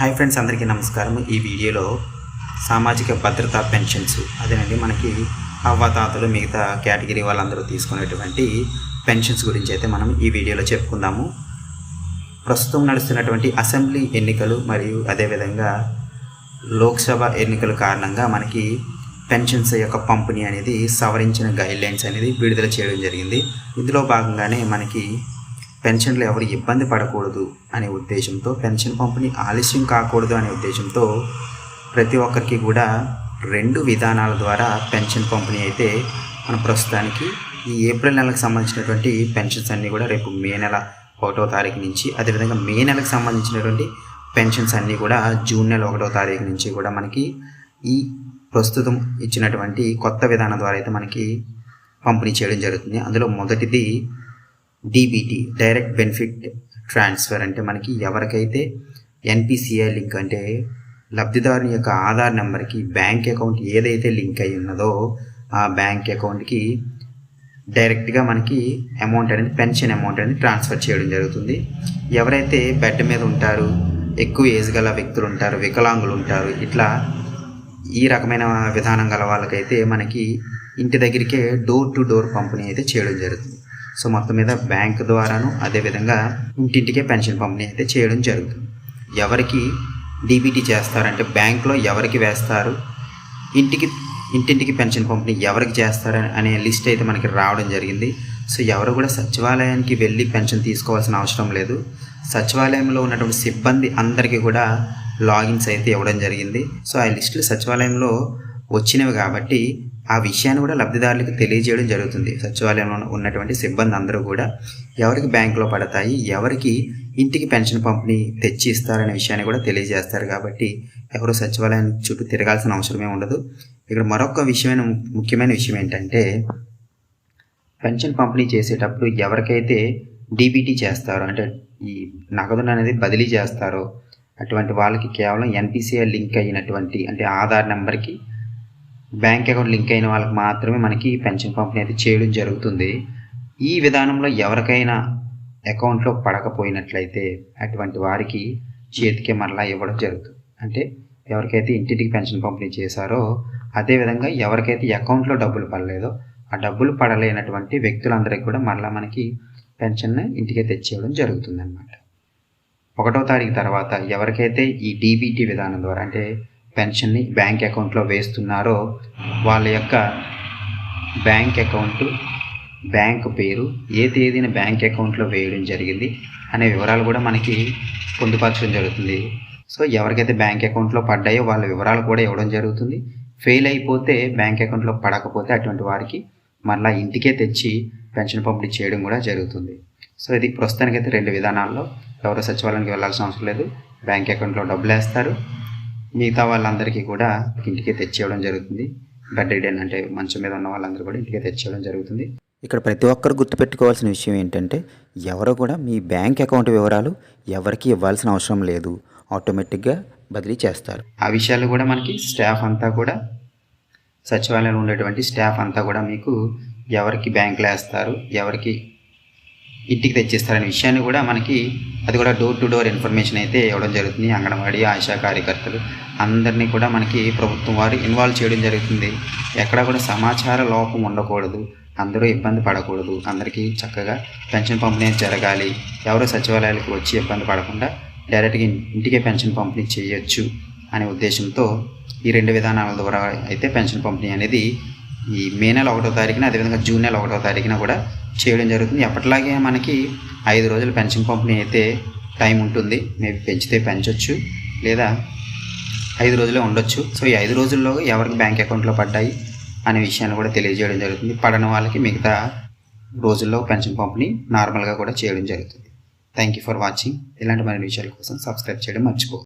Hi friends అందరికీ నమస్కారం. ఈ వీడియోలో సామాజిక భద్రతా పెన్షన్స్ అదేనండి మనకి అవ్వాతాతలు మిగతా కేటగిరీ వాళ్ళందరూ తీసుకునేటువంటి పెన్షన్స్ గురించి అయితే మనం ఈ వీడియోలో చెప్పుకుందాము. ప్రస్తుతం నడుస్తున్నటువంటి అసెంబ్లీ ఎన్నికలు మరియు అదేవిధంగా లోక్సభ ఎన్నికల కారణంగా మనకి పెన్షన్స్ యొక్క పంపిణీ అనేది సవరించిన గైడ్లైన్స్ అనేది విడుదల చేయడం జరిగింది. ఇందులో భాగంగానే మనకి పెన్షన్లు ఎవరు ఇబ్బంది పడకూడదు అనే ఉద్దేశంతో పెన్షన్ పంపిణీ ఆలస్యం కాకూడదు అనే ఉద్దేశంతో ప్రతి ఒక్కరికి కూడా రెండు విధానాల ద్వారా పెన్షన్ పంపిణీ అయితే మన ప్రస్తుతానికి ఈ ఏప్రిల్ నెలకు సంబంధించినటువంటి పెన్షన్స్ అన్నీ కూడా రేపు మే నెల ఒకటో తారీఖు నుంచి అదేవిధంగా మే నెలకు సంబంధించినటువంటి పెన్షన్స్ అన్నీ కూడా జూన్ నెల ఒకటో తారీఖు నుంచి కూడా మనకి ఈ ప్రస్తుతం ఇచ్చినటువంటి కొత్త విధానం ద్వారా అయితే మనకి పంపిణీ చేయడం జరుగుతుంది. అందులో మొదటిది డీబీటీ డైరెక్ట్ బెనిఫిట్ ట్రాన్స్ఫర్ అంటే మనకి ఎవరికైతే ఎన్పిసిఐ లింక్ అంటే లబ్ధిదారుని యొక్క ఆధార్ నెంబర్కి బ్యాంక్ అకౌంట్ ఏదైతే లింక్ అయి ఉన్నదో ఆ బ్యాంక్ అకౌంట్కి డైరెక్ట్గా మనకి అమౌంట్ అనేది పెన్షన్ అమౌంట్ అనేది ట్రాన్స్ఫర్ చేయడం జరుగుతుంది. ఎవరైతే బెడ్ మీద ఉంటారు ఎక్కువ ఏజ్ గల వ్యక్తులు ఉంటారు వికలాంగులు ఉంటారు ఇట్లా ఈ రకమైన విధానం గల వాళ్ళకైతే మనకి ఇంటి దగ్గరికే డోర్ టు డోర్ పంపిణీ అయితే చేయడం జరుగుతుంది. సో మొత్తం మీద బ్యాంక్ ద్వారాను అదేవిధంగా ఇంటింటికే పెన్షన్ పంపిణీ అయితే చేయడం జరుగుతుంది. ఎవరికి డీబీటీ చేస్తారంటే బ్యాంక్లో ఎవరికి వేస్తారు? ఇంటికి ఇంటింటికి పెన్షన్ పంపిణీ ఎవరికి చేస్తారు అనే లిస్ట్ అయితే మనకి రావడం జరిగింది. సో ఎవరు కూడా సచివాలయానికి వెళ్ళి పెన్షన్ తీసుకోవాల్సిన అవసరం లేదు. సచివాలయంలో ఉన్నటువంటి సిబ్బంది అందరికీ కూడా లాగిన్స్ అయితే ఇవ్వడం జరిగింది. సో ఆ లిస్టులు సచివాలయంలో వచ్చినవి కాబట్టి ఆ విషయాన్ని కూడా లబ్ధిదారులకు తెలియజేయడం జరుగుతుంది. సచివాలయంలో ఉన్నటువంటి సిబ్బంది అందరూ కూడా ఎవరికి బ్యాంకులో పడతాయి ఎవరికి ఇంటికి పెన్షన్ పంపిణీ తెచ్చి ఇస్తారనే విషయాన్ని కూడా తెలియజేస్తారు కాబట్టి ఎవరు సచివాలయం చుట్టూ తిరగాల్సిన అవసరమే ఉండదు. ఇక్కడ మరొక విషయమైన ముఖ్యమైన విషయం ఏంటంటే పెన్షన్ పంపిణీ చేసేటప్పుడు ఎవరికైతే డీబీటీ చేస్తారో అంటే ఈ నగదును అనేది బదిలీ చేస్తారో అటువంటి వాళ్ళకి కేవలం ఎన్పిసిఐ లింక్ అయినటువంటి అంటే ఆధార్ నెంబర్కి బ్యాంక్ అకౌంట్ లింక్ అయిన వాళ్ళకి మాత్రమే మనకి పెన్షన్ పంపిణీ అయితే చేయడం జరుగుతుంది. ఈ విధానంలో ఎవరికైనా అకౌంట్లో పడకపోయినట్లయితే అటువంటి వారికి చేతికి మరలా ఇవ్వడం జరుగుతుంది. అంటే ఎవరికైతే ఇంటింటికి పెన్షన్ పంపిణీ చేశారో అదేవిధంగా ఎవరికైతే అకౌంట్లో డబ్బులు పడలేదో ఆ డబ్బులు పడలేనటువంటి వ్యక్తులందరికీ కూడా మరలా మనకి పెన్షన్ ఇంటికే తెచ్చేయడం జరుగుతుంది అన్నమాట ఒకటో తారీఖు తర్వాత ఎవరికైతే ఈ డీబీటీ విధానం ద్వారా అంటే పెన్షన్ని బ్యాంక్ అకౌంట్లో వేస్తున్నారో వాళ్ళ యొక్క బ్యాంక్ అకౌంట్ బ్యాంక్ పేరు ఏ తేదీన బ్యాంక్ అకౌంట్లో వేయడం జరిగింది అనే వివరాలు కూడా మనకి పొందుపరచడం జరుగుతుంది. సో ఎవరికైతే బ్యాంక్ అకౌంట్లో పడ్డాయో వాళ్ళ వివరాలు కూడా ఇవ్వడం జరుగుతుంది. ఫెయిల్ అయిపోతే బ్యాంక్ అకౌంట్లో పడకపోతే అటువంటి వారికి మళ్ళీ ఇంటికే తెచ్చి పెన్షన్ పంపిణీ చేయడం కూడా జరుగుతుంది. సో ఇది ప్రస్తుతానికైతే రెండు విధానాల్లో. ఎవరు సచివాలయానికి వెళ్ళాల్సిన అవసరం లేదు. బ్యాంక్ అకౌంట్లో డబ్బులు వేస్తారు మిగతా వాళ్ళందరికీ కూడా ఇంటికే తెచ్చేయడం జరుగుతుంది. బెడ్ రిడెన్ అంటే మంచం మీద ఉన్న వాళ్ళందరూ కూడా ఇంటికే తెచ్చేయడం జరుగుతుంది. ఇక్కడ ప్రతి ఒక్కరు గుర్తుపెట్టుకోవాల్సిన విషయం ఏంటంటే ఎవరు కూడా మీ బ్యాంక్ అకౌంట్ వివరాలు ఎవరికి ఇవ్వాల్సిన అవసరం లేదు. ఆటోమేటిక్గా బదిలీ చేస్తారు. ఆ విషయాలు కూడా మనకి స్టాఫ్ అంతా కూడా సచివాలయంలో ఉండేటువంటి స్టాఫ్ అంతా కూడా మీకు ఎవరికి బ్యాంకులో వేస్తారు ఎవరికి ఇంటికి తెచ్చిస్తారనే విషయాన్ని కూడా మనకి అది కూడా డోర్ టు డోర్ ఇన్ఫర్మేషన్ అయితే ఇవ్వడం జరుగుతుంది. అంగన్వాడీ ఆశా కార్యకర్తలు అందరినీ కూడా మనకి ప్రభుత్వం వారు ఇన్వాల్వ్ చేయడం జరుగుతుంది. ఎక్కడ కూడా సమాచార లోపం ఉండకూడదు. అందరూ ఇబ్బంది పడకూడదు. అందరికీ చక్కగా పెన్షన్ పంపిణీ జరగాలి. ఎవరు సచివాలయాలకు వచ్చి ఇబ్బంది పడకుండా డైరెక్ట్గా ఇంటికే పెన్షన్ పంపిణీ చేయొచ్చు అనే ఉద్దేశంతో ఈ రెండు విధానాల ద్వారా అయితే పెన్షన్ పంపిణీ అనేది ఈ మే నెల ఒకటో తారీఖున అదేవిధంగా జూన్ నెల ఒకటో తారీఖున కూడా చేయడం జరుగుతుంది. ఎప్పటిలాగే మనకి ఐదు రోజులు పెన్షన్ పంపిణీ అయితే టైం ఉంటుంది. మేబీ పెంచితే పెంచవచ్చు లేదా ఐదు రోజులే ఉండొచ్చు. సో ఈ ఐదు రోజుల్లో ఎవరికి బ్యాంక్ అకౌంట్లో పడ్డాయి అనే విషయాన్ని కూడా తెలియజేయడం జరుగుతుంది. పడని వాళ్ళకి మిగతా రోజుల్లో పెన్షన్ పంపిణీ నార్మల్గా కూడా చేయడం జరుగుతుంది. థ్యాంక్ యూ ఫర్ వాచింగ్ ఇలాంటి మరిన్ని విషయాల కోసం సబ్స్క్రైబ్ చేయడం మర్చిపో